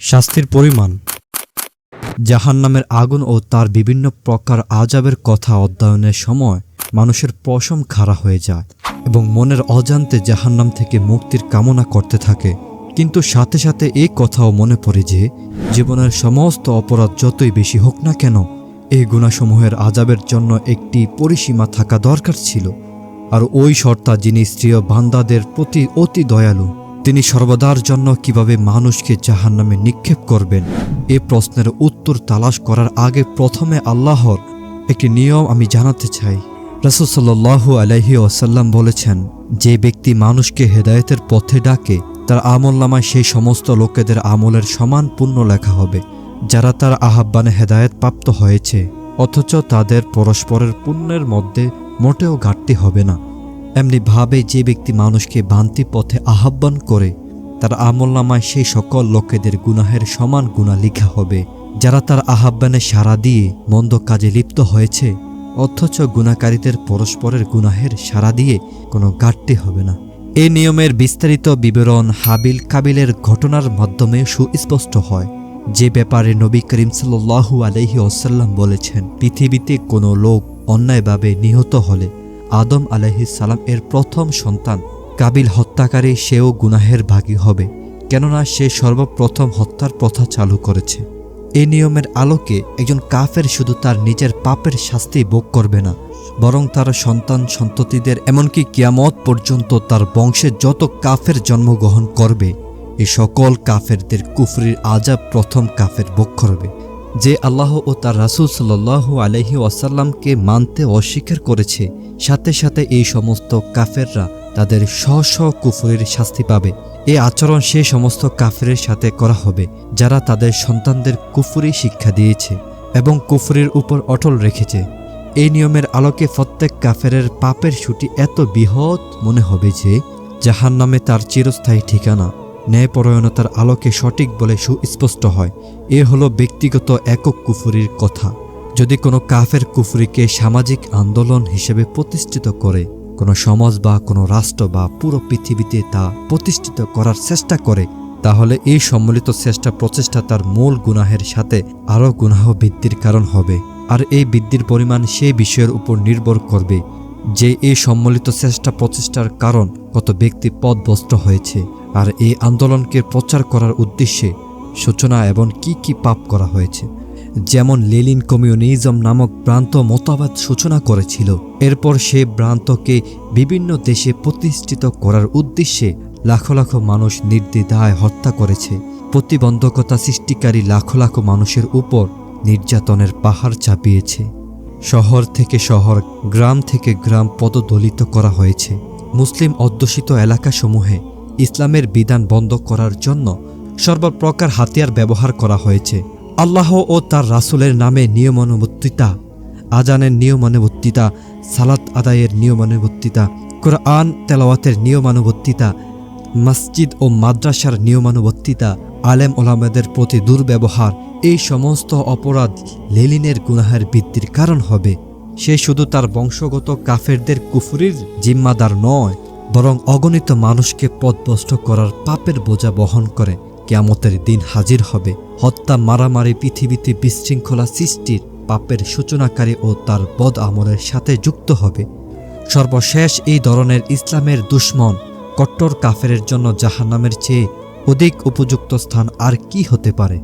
শাস্তির পরিমাণ। জাহান্নামের আগুন ও তার বিভিন্ন প্রকার আজাবের কথা অধ্যয়নের সময় মানুষের পশম খাড়া হয়ে যায় এবং মনের অজান্তে জাহান্নাম থেকে মুক্তির কামনা করতে থাকে। কিন্তু সাথে সাথে এই কথাও মনে পড়ে যে, জীবনের সমস্ত অপরাধ যতই বেশি হোক না কেন, এই গুণাসমূহের আজাবের জন্য একটি পরিসীমা থাকা দরকার ছিল। আর ওই সর্তা যিনি স্ত্রী ও বান্দাদের প্রতি অতি দয়ালু তিনি সর্বদার জন্য কীভাবে মানুষকে জাহান্নামে নিক্ষেপ করবেন? এ প্রশ্নের উত্তর তালাশ করার আগে প্রথমে আল্লাহর একটি নিয়ম আমি জানাতে চাই। রাসুসাল্লাহু আলাইহি ওসাল্লাম বলেছেন, যে ব্যক্তি মানুষকে হেদায়েতের পথে ডাকে, তার আমল নামায় সেই সমস্ত লোকেদের আমলের সমান পূর্ণ লেখা হবে, যারা তার আহ্বানে হেদায়েত প্রাপ্ত হয়েছে, অথচ তাদের পরস্পরের পুণ্যের মধ্যে মোটেও ঘাটতি হবে না। এমনি ভাবে যে ব্যক্তি মানুষকে বান্তি পথে আহ্বান করে, তার আমল নামায় সেই সকল লোকেদের গুনাহের সমান গুণা লিখা হবে। যারা তার আহ্বানে সাড়া দিয়ে মন্দ কাজে লিপ্ত হয়েছে, অথচ গুণাকারীদের পরস্পরের গুনাহের সাড়া দিয়ে কোনো ঘাটতি হবে না। এই নিয়মের বিস্তারিত বিবরণ হাবিল কাবিলের ঘটনার মাধ্যমে সুস্পষ্ট হয়। যে ব্যাপারে নবী করিম সাল্লু আলহি ওসাল্লাম বলেছেন, পৃথিবীতে কোনো লোক অন্যায়ভাবে নিহত হলে আদম সালাম এর প্রথম সন্তান। কাবিল হত্যাকারী সেও গুনাহের ভাগী হবে, কেননা সে সর্বপ্রথম হত্যার প্রথা চালু করেছে। এই নিয়মের আলোকে একজন কাফের শুধু তার নিজের পাপের শাস্তি ভোগ করবে না, বরং তার সন্তান সন্ততিদের, এমনকি কিয়ামত পর্যন্ত তার বংশে যত কাফের জন্মগ্রহণ করবে, এ সকল কাফেরদের কুফরির আজাব প্রথম কাফের ভোগ করবে। যে আল্লাহ ও তার রাসুল সাল্লাহু আলহি ওয়াসাল্লামকে মানতে অস্বীকার করেছে, সাথে সাথে এই সমস্ত কাফেররা তাদের স্ব স্ব কুফরির শাস্তি পাবে। এই আচরণ সে সমস্ত কাফেরের সাথে করা হবে, যারা তাদের সন্তানদের কুফুরি শিক্ষা দিয়েছে এবং কুফরির উপর অটল রেখেছে। এই নিয়মের আলোকে প্রত্যেক কাফেরের পাপের ছুটি এত বৃহৎ মনে হবে যে জাহান নামে তার চিরস্থায়ী ঠিকানা ন্যায়পরায়ণতার আলোকে সঠিক বলে সুস্পষ্ট হয়। এ হলো ব্যক্তিগত একক কুফুরির কথা। যদি কোনো কাফের কুফরিকে সামাজিক আন্দোলন হিসেবে প্রতিষ্ঠিত করে, কোনো সমাজ বা কোনো রাষ্ট্র বা পুরো পৃথিবীতে তা প্রতিষ্ঠিত করার চেষ্টা করে, তাহলে এই সম্মিলিত চেষ্টা প্রচেষ্টা তার মূল গুনাহের সাথে আরও গুনাহ বৃদ্ধির কারণ হবে। আর এই বৃদ্ধির পরিমাণ সেই বিষয়ের উপর নির্ভর করবে। যে এই সম্মিলিত চেষ্টা প্রচেষ্টার কারণ কত ব্যক্তি পদভস্ত হয়েছে আর এই আন্দোলনকে প্রচার করার উদ্দেশ্যে সূচনা এবং কি কি পাপ করা হয়েছে। যেমন লেলিন কমিউনিজম নামক ভ্রান্ত মতবাদ সূচনা করেছিল। এরপর সে ভ্রান্তকে বিভিন্ন দেশে প্রতিষ্ঠিত করার উদ্দেশ্যে লাখো লাখো মানুষ নির্দ্বিধায় হত্যা করেছে। প্রতিবন্ধকতা সৃষ্টিকারী লাখো লাখো মানুষের উপর নির্যাতনের পাহাড় চাপিয়েছে। শহর থেকে শহর, গ্রাম থেকে গ্রাম পদদলিত করা হয়েছে। মুসলিম অধ্যুষিত এলাকাসমূহে ইসলামের বিধান বন্ধ করার জন্য সর্বপ্রকার হাতিয়ার ব্যবহার করা হয়েছে। আল্লাহ ও তার রাসুলের নামে নিয়মানুবর্তিতা, আজানের নিয়মানুবর্তিতা, সালাত আদায়ের নিয়মানুবর্তিতা, কোরআন তেলাওয়াতের নিয়মানুবর্তিতা, মসজিদ ও মাদ্রাসার নিয়মানুবর্তিতা আলেম ওলামেদের প্রতি দুর্ব্যবহার, এই সমস্ত অপরাধ লেলিনের গুনাহের বৃদ্ধির কারণ হবে। সে শুধু তার বংশগত কাফেরদের কুফুরির জিম্মাদার নয়, বরং অগণিত মানুষকে পথভ্রষ্ট করার পাপের বোঝা বহন করে। কেয়ামতের দিন হাজির হবে। হত্যা, মারামারি পৃথিবীতে বিশৃঙ্খলা সৃষ্টির পাপের সূচনাকারী ও তার বদ আমলের সাথে যুক্ত হবে। সর্বশেষ এই ধরনের ইসলামের দুশ্মন কট্টর কাফেরের জন্য জাহান্নামের চেয়ে অধিক উপযুক্ত স্থান আর কি হতে পারে?